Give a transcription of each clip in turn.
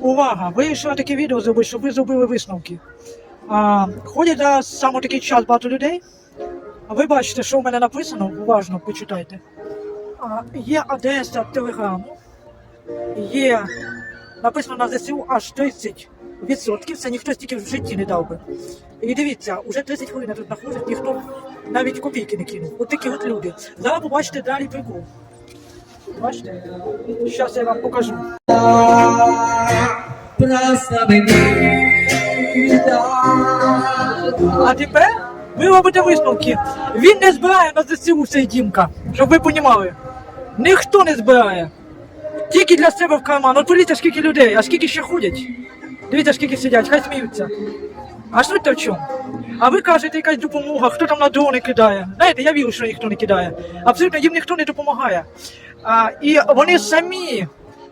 Увага! Вийшло таке відео зробити, щоб ви зробили висновки. А, ходять зараз саме такий час багато людей. А ви бачите, що в мене написано, уважно почитайте. А, є адреса телеграму, є написано на ЗСУ аж 30%. Це ніхто стільки в житті не дав би. І дивіться, уже 30 хвилин тут знаходжусь, ніхто навіть копійки не кинув. От такі от люди. Зараз побачите далі прикол. Бачите? Зараз я вам покажу. А тепер ви робите висновки. Він не збирає на ЗСУ цей дімка, щоб ви понімали. Ніхто не збирає. Тільки для себе в карман. От подивіться, скільки людей, а скільки ще ходять. Дивіться, скільки сидять, хай сміються. А суть то в чому? А ви кажете, якась допомога, хто там на дрони кидає. Знаєте, я вірю, що ніхто не кидає. Абсолютно їм ніхто не допомагає. А, і вони самі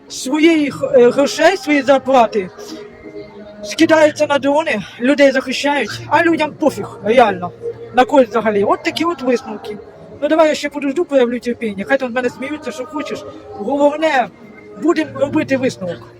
своїх е, грошей, свої зарплати скидаються на дрони, людей захищають, а людям пофіг, реально. На когось взагалі. От такі от висновки. Ну давай я ще подожду, проявлю терпіння. Хай там з мене сміються, що хочеш. Головне, будемо робити висновок.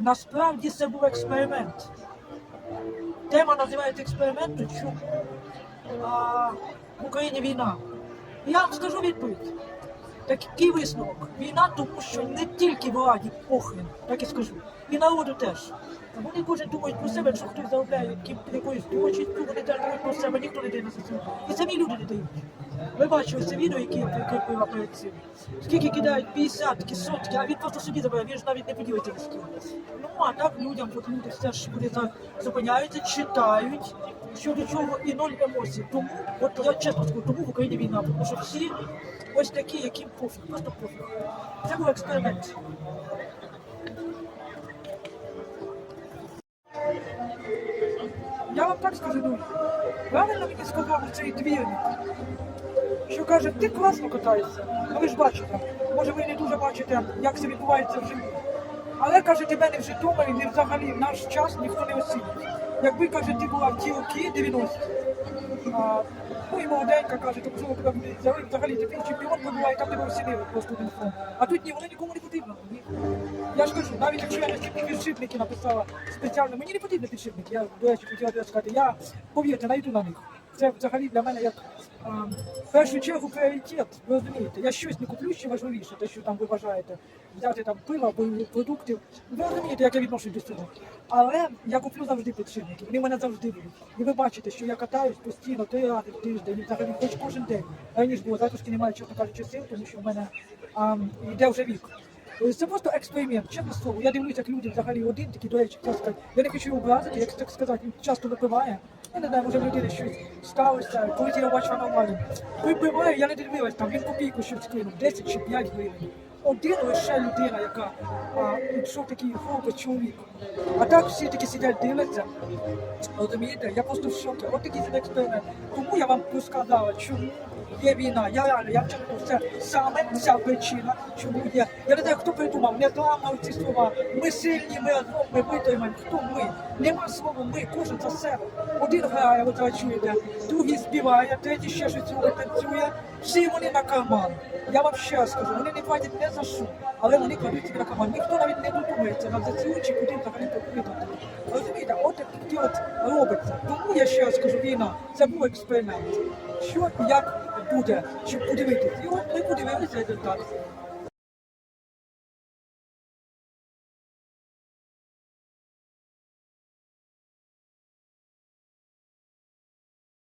Насправді це був експеримент. Тема називається експерименту, чому в Україні війна. Я вам скажу відповідь. Такий висновок. Війна, тому що не тільки владі похрен, так і скажу. І народу теж. Вони кожен думають про себе, що хтось заробляє якоюсь творчістю, вони теж думають про себе, ніхто не дає на це. І самі люди не дають. Ви бачили це відео, яке я прикріпила перед цим. Скільки кидають 50, сотки, а він просто собі забирає, він ж навіть не поділиться з ким. Ну а так людям, от люди все ж вони за- зупиняються, читають, що до чого і ноль емоцій. Тому, от я чесно скажу, тому в Україні війна, тому що всі ось такі, яким пофіг, просто пофіг. Це був експеримент. Я вам так скажу, ну, правильно мені сказав цей двірник, що каже, ти класно катаєшся, а ви ж бачите, може ви не дуже бачите, як це відбувається в житті. Але каже, тебе не в Житомирі, не взагалі в наш час ніхто не оцінить. Якби каже, ти була в ті роки 90 а, ну і молоденька каже, то можливо тебе взяли, взагалі ти чемпіон і там тебе оцінили просто один фон. А тут ні, воно нікому не потрібно. Ні. Я ж кажу, навіть якщо я на стільки підшипники написала спеціально, мені не потрібні підшипники. Я, до речі, хотіла тебе сказати, я, повірте, найду на них. Це взагалі для мене як в першу чергу пріоритет. Ви розумієте, я щось не куплю ще важливіше, те, що там ви вважаєте, взяти там пиво або продуктів. Ви розумієте, як я відношусь до цього. Але я куплю завжди підшипники. Вони мене завжди будуть. І ви бачите, що я катаюсь постійно три рази в тиждень, взагалі хоч кожен день. Раніше було зараз трошки немає, чесно кажучи, сил, тому що в мене а, йде вже вік. Тобто Це просто експеримент, чесне слово. Я дивлюся, як люди взагалі один такі, до речі. Я не хочу його образити, як так сказати, часто випиває. Я не знаю, може в людини щось сталося, коли я бачила нормально. Випиваю, я не дивилась, там він копійку щось кинув, 10 чи 5 гривень. Один лише людина, яка що такий хлопець, чоловік. А так всі такі сидять, дивляться. Розумієте, я просто в шокі. От такий експеримент. Тому я вам розказала, чому є війна. Я реально, я вчерпнув це саме ця причина, чому є. Я не знаю, хто придумав, не драма ці слова. Ми сильні, ми ми витримаємо. Хто ми? Нема слова ми, кожен за себе. Один грає, ви чуєте, другий співає, третій ще щось танцює. Всі вони на карман. Я вам ще раз скажу, вони не платять не за що, але вони кладуть наркоман. Ніхто навіть не додумається на ЗСУ чи куди взагалі покидати. Розумієте, от такі от робиться. Тому я ще раз скажу, війна, це був експеримент. Що як буде, щоб подивитися. І от ми подивилися результат.